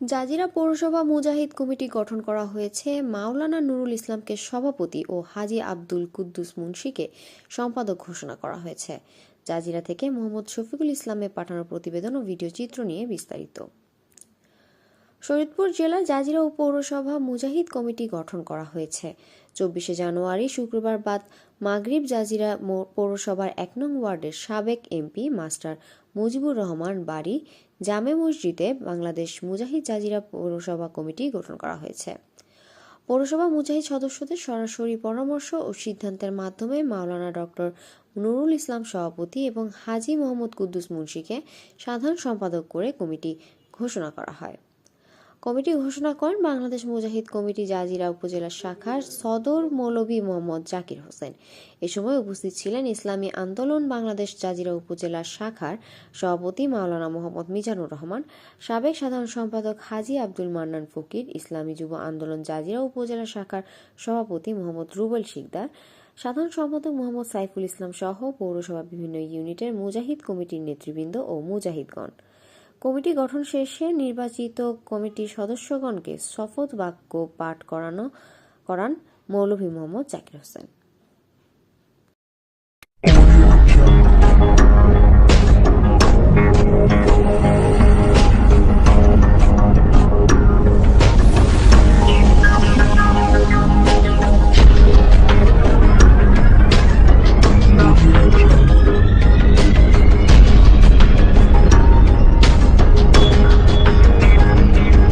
Jazeera পৌরসভা মুজাহিদ committee গঠন করা হয়েছে। মাওলানা নুরুল ইসলামকে সভাপতি ও হাজি আব্দুল কুদ্দুস মুন্সিকে সম্পাদক ঘোষণা করা হয়েছে। জাজিরা থেকে মোহাম্মদ শফিকুল ইসলামের পাঠানো প্রতিবেদন ও ভিডিও চিত্র নিয়ে বিস্তারিত। শরীদপুর জেলার জাজিরা পৌরসভা মুজাহিদ কমিটি গঠন করা হয়েছে। চব্বিশে জানুয়ারি শুক্রবার বাদ মাগরিব জাজিরা পৌরসভার এক নং ওয়ার্ডের সাবেক এমপি মাস্টার মুজিবুর রহমান বাড়ি জামে মসজিদে বাংলাদেশ মুজাহিদ জাজিরা পৌরসভা কমিটি গঠন করা হয়েছে। পৌরসভা মুজাহিদ সদস্যদের সরাসরি পরামর্শ ও সিদ্ধান্তের মাধ্যমে মাওলানা ডক্টর নুরুল ইসলাম সভাপতি এবং হাজি মোহাম্মদ কুদ্দুস মুন্সিকে সাধারণ সম্পাদক করে কমিটি ঘোষণা করা হয়। কমিটি ঘোষণা করেন বাংলাদেশ মুজাহিদ কমিটি, জাজিরা উপজেলা শাখার সদর মৌলভী মোহাম্মদ জাকির হোসেন। এ সময় উপস্থিত ছিলেন ইসলামী আন্দোলন বাংলাদেশ জাজিরা উপজেলা শাখার সভাপতি মাওলানা মোহাম্মদ মিজানুর রহমান, সাবেক সাধারণ সম্পাদক হাজি আব্দুল মান্নান ফকির, ইসলামী যুব আন্দোলন জাজিরা উপজেলা শাখার সভাপতি মোহাম্মদ রুবেল শিকদার, সাধারণ সম্পাদক মোহাম্মদ সাইফুল ইসলাম সহ পৌরসভা বিভিন্ন ইউনিটের মুজাহিদ কমিটির নেতৃবৃন্দ ও মুজাহিদগণ। কমিটি গঠন শেষে নির্বাচিত কমিটির সদস্যগণকে শপথ বাক্য পাঠ করানো, করান মৌলভী মোহাম্মদ জাকির হোসেন।